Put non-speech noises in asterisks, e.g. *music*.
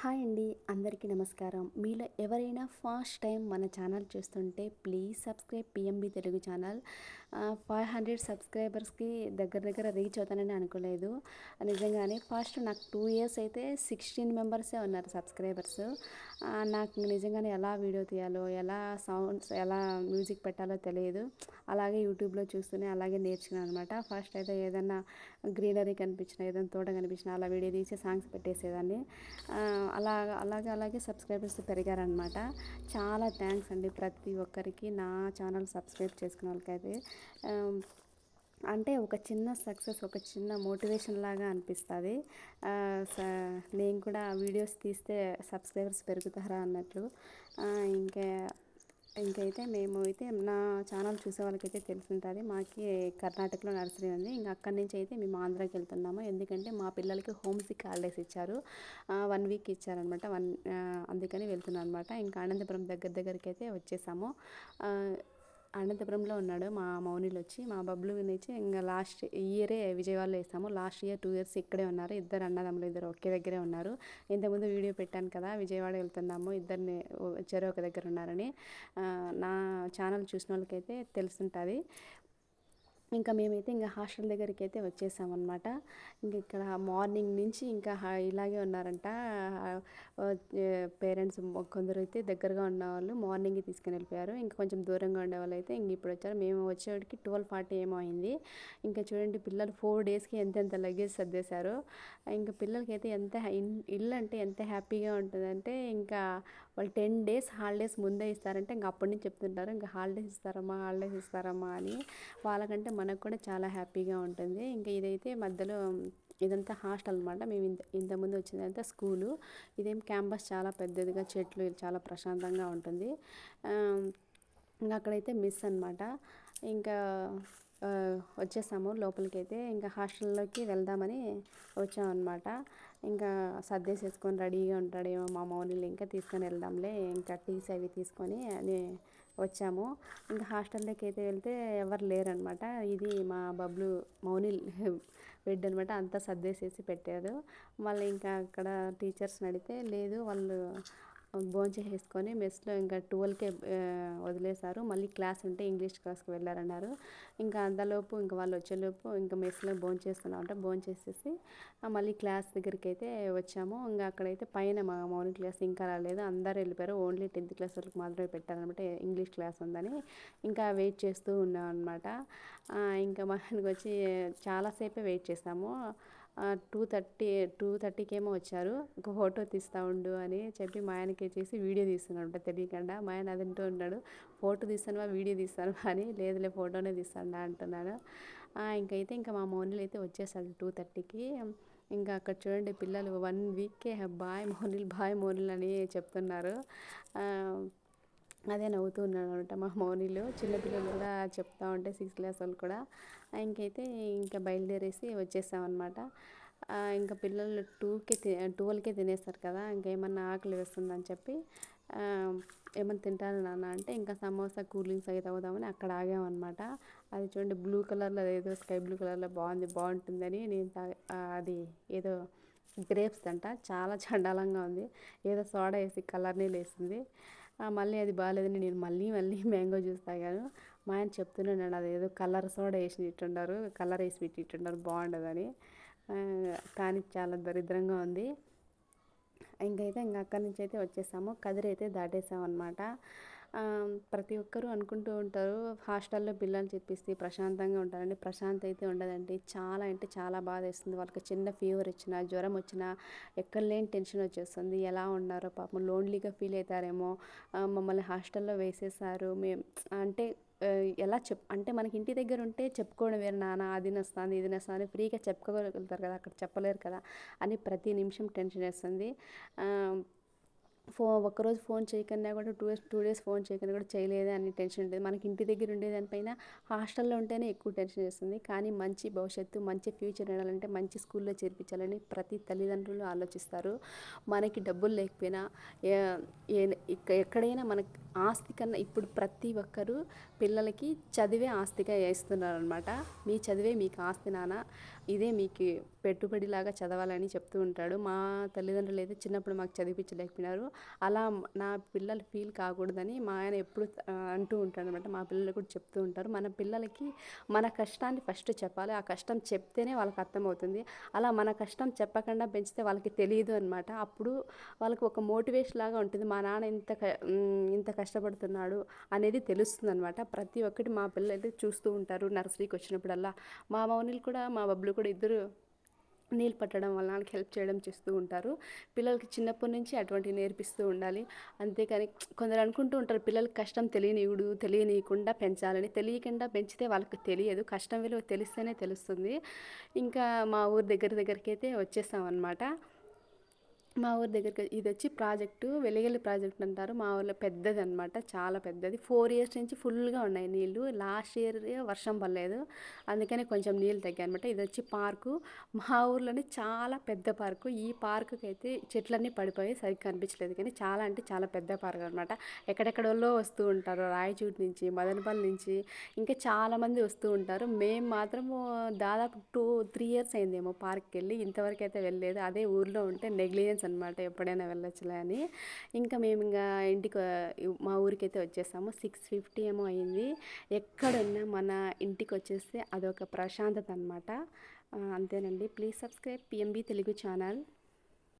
Hi అండి అందరికీ నమస్కారం. మీలో ఎవరైనా ఫస్ట్ టైం మన ఛానల్ చూస్తుంటే please subscribe PMB Telugu channel. Five hundred సబ్స్క్రైబర్స్కి దగ్గర దగ్గర రీచ్ అవుతానని అనుకోలేదు. నిజంగానే ఫస్ట్ నాకు టూ ఇయర్స్ అయితే సిక్స్టీన్ మెంబర్సే ఉన్నారు సబ్స్క్రైబర్స్. నాకు నిజంగానే ఎలా వీడియో తీయాలో ఎలా సౌండ్స్ ఎలా మ్యూజిక్ పెట్టాలో తెలియదు. అలాగే యూట్యూబ్లో చూస్తూనే అలాగే నేర్చుకున్నాను అనమాట ఫస్ట్ అయితే ఏదన్నా గ్రీనరీ కనిపించిన ఏదైనా తోట కనిపించిన అలా వీడియో తీసి సాంగ్స్ పెట్టేసేదాన్ని. అలా అలాగే అలాగే సబ్స్క్రైబర్స్ పెరిగారనమాట చాలా థ్యాంక్స్ అండి ప్రతి ఒక్కరికి నా ఛానల్ సబ్స్క్రైబ్ చేసుకున్న వాళ్ళకైతే. అంటే ఒక చిన్న సక్సెస్ ఒక చిన్న మోటివేషన్ లాగా అనిపిస్తుంది. నేను కూడా వీడియోస్ తీస్తే సబ్స్క్రైబర్స్ పెరుగుతారా అన్నట్లు ఇంకా ఇంకైతే మేము అయితే నా ఛానల్ చూసే వాళ్ళకైతే తెలిసి మాకి కర్ణాటకలో నర్సరీ ఉంది. ఇంకా అక్కడి నుంచి అయితే మేము ఆంధ్రాకి వెళ్తున్నాము. ఎందుకంటే మా పిల్లలకి హోమ్ సిక్ హాలిడేస్ ఇచ్చారు. వన్ వీక్ ఇచ్చారనమాట. వన్ అందుకని వెళ్తున్నాను అనమాట ఇంకా అనంతపురం దగ్గర దగ్గరికి అయితే వచ్చేసాము అనంతపురంలో ఉన్నాడు మా మౌనిలు వచ్చి మా బబ్లు వచ్చి ఇంకా లాస్ట్ ఇయరే విజయవాడలో వేసాము. లాస్ట్ ఇయర్ టూ ఇయర్స్ ఇక్కడే ఉన్నారు. ఇద్దరు అన్నదమ్ములు ఇద్దరు ఒకే దగ్గరే ఉన్నారు. ఇంతకుముందు వీడియో పెట్టాను కదా విజయవాడ వెళ్తున్నాము. ఇద్దరిని చెరో ఒక దగ్గర ఉన్నారని. నా ఛానల్ చూసిన వాళ్ళకైతే తెలుసుంటుంది. ఇంకా మేమైతే ఇంకా హాస్టల్ దగ్గరికి అయితే వచ్చేసామన్నమాట. ఇంక ఇక్కడ మార్నింగ్ నుంచి ఇంకా ఇలాగే ఉన్నారంట. పేరెంట్స్ కొందరు అయితే దగ్గరగా ఉన్నవాళ్ళు మార్నింగ్ తీసుకుని వెళ్ళిపోయారు. ఇంకా కొంచెం దూరంగా ఉండేవాళ్ళు అయితే ఇంక ఇప్పుడు వచ్చారు. మేము వచ్చేవాడికి ట్వెల్వ్ ఫార్టీ ఏమో అయింది. ఇంకా చూడండి పిల్లలు ఫోర్ డేస్కి ఎంతెంత లగేజ్ సర్దేశారు. ఇంకా పిల్లలకి అయితే ఎంత ఇల్లు అంటే ఎంత హ్యాపీగా ఉంటుందంటే ఇంకా వాళ్ళు టెన్ డేస్ హాలిడేస్ ముందే ఇస్తారంటే ఇంకా అప్పటి నుంచి చెప్తుంటారు ఇంకా హాలిడేస్ ఇస్తారమ్మా హాలిడేస్ ఇస్తారమ్మా అని వాళ్ళకంటే మనకు కూడా చాలా హ్యాపీగా ఉంటుంది. ఇంకా ఇదైతే మధ్యలో ఇదంతా హాస్టల్ అనమాట మేము ఇంత ఇంతకుముందు వచ్చిందంతా స్కూలు. ఇదేం క్యాంపస్ చాలా పెద్దదిగా చెట్లు చాలా ప్రశాంతంగా ఉంటుంది. ఇంకా అక్కడైతే మిస్ అనమాట ఇంకా వచ్చేసాము లోపలికి అయితే ఇంకా హాస్టల్లోకి వెళ్దామని వచ్చామన్నమాట. ఇంకా సర్దేసేసుకొని రెడీగా ఉంటాడేమో మా మౌనీలు ఇంకా తీసుకొని వెళ్దాంలే ఇంకా టీస్ అవి తీసుకొని అని వచ్చాము. ఇంకా హాస్టల్లోకి అయితే వెళ్తే ఎవరు లేరనమాట. ఇది మా బబ్లు మౌని బెడ్ అనమాట అంతా సర్దేసేసి పెట్టారు. మళ్ళీ ఇంకా అక్కడ టీచర్స్ని అడిగితే లేదు వాళ్ళు భోంచేసేసుకొని మెస్లో ఇంకా ట్వెల్వ్కే వదిలేశారు. మళ్ళీ క్లాస్ ఉంటే ఇంగ్లీష్ క్లాస్కి వెళ్ళారన్నారు. ఇంకా అంతలోపు ఇంకా వాళ్ళు వచ్చేలోపు ఇంకా మెస్లో భోంచేస్తున్నాం అంటే భోంచేసేసి మళ్ళీ క్లాస్ దగ్గరికి అయితే వచ్చాము. ఇంకా అక్కడైతే పైన మా మార్నింగ్ క్లాస్ ఇంకా రాలేదు. అందరు వెళ్ళిపోయారు. ఓన్లీ టెన్త్ క్లాస్ వాళ్ళకి మాత్రమే పెట్టారనమాట ఇంగ్లీష్ క్లాస్ ఉందని ఇంకా వెయిట్ చేస్తూ ఉన్నాం అనమాట ఇంకా మా వచ్చి చాలాసేపే వెయిట్ చేసాము. టూ థర్టీ టూ థర్టీకి ఏమో వచ్చారు. ఒక ఫోటో తీస్తూ ఉండు అని చెప్పి మా ఆయనకి చేసి వీడియో తీస్తున్నాడు తెలియకుండా. మా ఆయన అదంటూ ఉన్నాడు ఫోటో తీస్తాను వీడియో తీస్తాను అని. లేదులే ఫోటోనే తీస్తాను అంటున్నాను. ఇంకైతే ఇంకా మా మౌనిలు అయితే వచ్చేసాడు టూ థర్టీకి ఇంకా అక్కడ చూడండి పిల్లలు వన్ వీక్కే బాయ్ మోనిల్ బాయ్ మోనిల్ అని చెప్తున్నారు. అదే నవ్వుతూ ఉన్నాడు అనమాట మా మౌనిలు. చిన్నపిల్లలు కూడా చెప్తా ఉంటే సిక్స్త్ క్లాస్ వాళ్ళు కూడా. ఇంకైతే ఇంకా బయలుదేరేసి వచ్చేసామన్నమాట. ఇంకా పిల్లలు టూకి ట్వెల్వ్కే తినేస్తారు కదా ఇంకేమన్నా ఆకలి వేస్తుందని చెప్పి ఏమన్నా తింటారు నాన్న అంటే ఇంకా సమోసా కూల్ డ్రింక్స్ అయితే తాగుదామని అక్కడ ఆగామన్నమాట. అది చూడండి బ్లూ కలర్లో ఏదో స్కై బ్లూ కలర్లో బాగుంది బాగుంటుందని నేను అది ఏదో గ్రేప్స్ అంట చాలా చండాలంగా ఉంది. ఏదో సోడా వేసి కలర్ నీళ్ళు వేసింది మళ్ళీ అది బాగాలేదని నేను మళ్ళీ మళ్ళీ *laughs* మ్యాంగో జ్యూస్ తాగాను. మా ఆయన చెప్తున్నాను అది ఏదో కలర్ సోడా వేసి ఇట్టుండారు కలర్ వేసి పెట్టి ఇట్టుండారు బాగుండదని. కానీ చాలా దరిద్రంగా ఉంది. ఇంకైతే ఇంకా అక్కడి నుంచి అయితే వచ్చేసాము. కదిరి అయితే దాటేసాం అనమాట ప్రతి ఒక్కరూ అనుకుంటూ ఉంటారు హాస్టల్లో పిల్లలు చెప్పిస్తే ప్రశాంతంగా ఉంటారండి. ప్రశాంత అయితే ఉండదండి. చాలా అంటే చాలా బాధ వేస్తుంది. వాళ్ళకి చిన్న ఫీవర్ వచ్చినా జ్వరం వచ్చినా ఎక్కడ లేని టెన్షన్ వచ్చేస్తుంది. ఎలా ఉన్నారో పాపం లోన్లీగా ఫీల్ అవుతారేమో. మమ్మల్ని హాస్టల్లో వేసేసారు. మేము అంటే ఎలా చెప్ అంటే మనకి ఇంటి దగ్గర ఉంటే చెప్పుకోవడం వేరు. నాన్న అది నస్తుంది ఇది నొస్తుంది ఫ్రీగా చెప్పుకోగలుగుతారు కదా అక్కడ చెప్పలేరు కదా అని ప్రతి నిమిషం టెన్షన్ వేస్తుంది. ఫో ఒక్కరోజు ఫోన్ చేయకన్నా కూడా two days two days phone చేయకన్నా కూడా చేయలేదు అని టెన్షన్ ఉంటుంది మనకి ఇంటి దగ్గర ఉండేదానిపైన హాస్టల్లో ఉంటేనే ఎక్కువ టెన్షన్ చేస్తుంది. కానీ మంచి భవిష్యత్తు మంచి ఫ్యూచర్ ఉండాలంటే మంచి స్కూల్లో చేర్పించాలని ప్రతి తల్లిదండ్రులు ఆలోచిస్తారు. మనకి డబ్బులు లేకపోయినా ఎక్కడైనా మనకి ఆస్తి కన్నా ఇప్పుడు ప్రతి ఒక్కరూ పిల్లలకి చదివే ఆస్తిగా వేస్తున్నారు అనమాట మీ చదివే మీకు ఆస్తి నాన్న ఇదే మీకు పెట్టుబడిలాగా చదవాలని చెప్తూ ఉంటాడు. మా తల్లిదండ్రులు అయితే చిన్నప్పుడు మాకు చదివించలేకపోయినారు అలా నా పిల్లలు ఫీల్ కాకూడదని మా ఆయన ఎప్పుడు అంటూ ఉంటాడు అనమాట మా పిల్లలు కూడా చెప్తూ ఉంటారు. మన పిల్లలకి మన కష్టాన్ని ఫస్ట్ చెప్పాలి. ఆ కష్టం చెప్తేనే వాళ్ళకి అర్థమవుతుంది. అలా మన కష్టం చెప్పకుండా పెంచితే వాళ్ళకి తెలియదు అనమాట. అప్పుడు వాళ్ళకి ఒక మోటివేషన్ లాగా ఉంటుంది. మా నాన్న ఇంత క- ఇంత కష్టపడుతున్నాడు అనేది తెలుస్తుంది అనమాట ప్రతి ఒక్కటి మా పిల్లలు అయితే చూస్తూ ఉంటారు. నర్సరీకి వచ్చినప్పుడల్లా మా మౌనిలు కూడా మా బబ్బులు కూడా ఇద్దరు నీళ్ళు పట్టడం వల్ల వాళ్ళకి హెల్ప్ చేయడం చేస్తూ ఉంటారు. పిల్లలకి చిన్నప్పటి నుంచి అటువంటివి నేర్పిస్తూ ఉండాలి. అంతేకాని కొందరు అనుకుంటూ ఉంటారు పిల్లలకి కష్టం తెలియనివుడు తెలియనియకుండా పెంచాలని. తెలియకుండా పెంచితే వాళ్ళకి తెలియదు. కష్టం విలువ తెలిస్తేనే తెలుస్తుంది. ఇంకా మా ఊరు దగ్గర దగ్గరికి అయితే వచ్చేసాం మా ఊరి దగ్గరికి ఇది వచ్చి ప్రాజెక్టు వెలిగల్లి ప్రాజెక్ట్ అంటారు. మా ఊర్లో పెద్దది అనమాట చాలా పెద్దది. ఫోర్ ఇయర్స్ నుంచి ఫుల్గా ఉన్నాయి నీళ్ళు లాస్ట్ ఇయర్ వర్షం పడలేదు. అందుకనే కొంచెం నీళ్ళు తగ్గాయి అనమాట ఇది వచ్చి పార్కు. మా ఊర్లోనే చాలా పెద్ద పార్కు. ఈ పార్కుకి అయితే చెట్లన్నీ పడిపోయి సరిగ్గా కనిపించలేదు. కానీ చాలా అంటే చాలా పెద్ద పార్క్ అనమాట ఎక్కడెక్కడోళ్ళో వస్తూ ఉంటారు. రాయచూటి నుంచి మదనపల్లి నుంచి ఇంకా చాలామంది వస్తూ ఉంటారు. మేము మాత్రం దాదాపు టూ త్రీ ఇయర్స్ అయిందేమో పార్క్కి వెళ్ళి ఇంతవరకు అయితే వెళ్ళలేదు. అదే ఊర్లో ఉంటే నెగ్లిజెన్స్ అనమాట ఎప్పుడైనా వెళ్ళొచ్చులే అని. ఇంకా మేము ఇంకా ఇంటికి మా ఊరికైతే వచ్చేసాము. సిక్స్ ఫిఫ్టీ ఏమో అయింది. ఎక్కడున్నా మన ఇంటికి వచ్చేస్తే అదొక ప్రశాంతత అనమాట. అంతేనండి. Please subscribe PMB Telugu channel.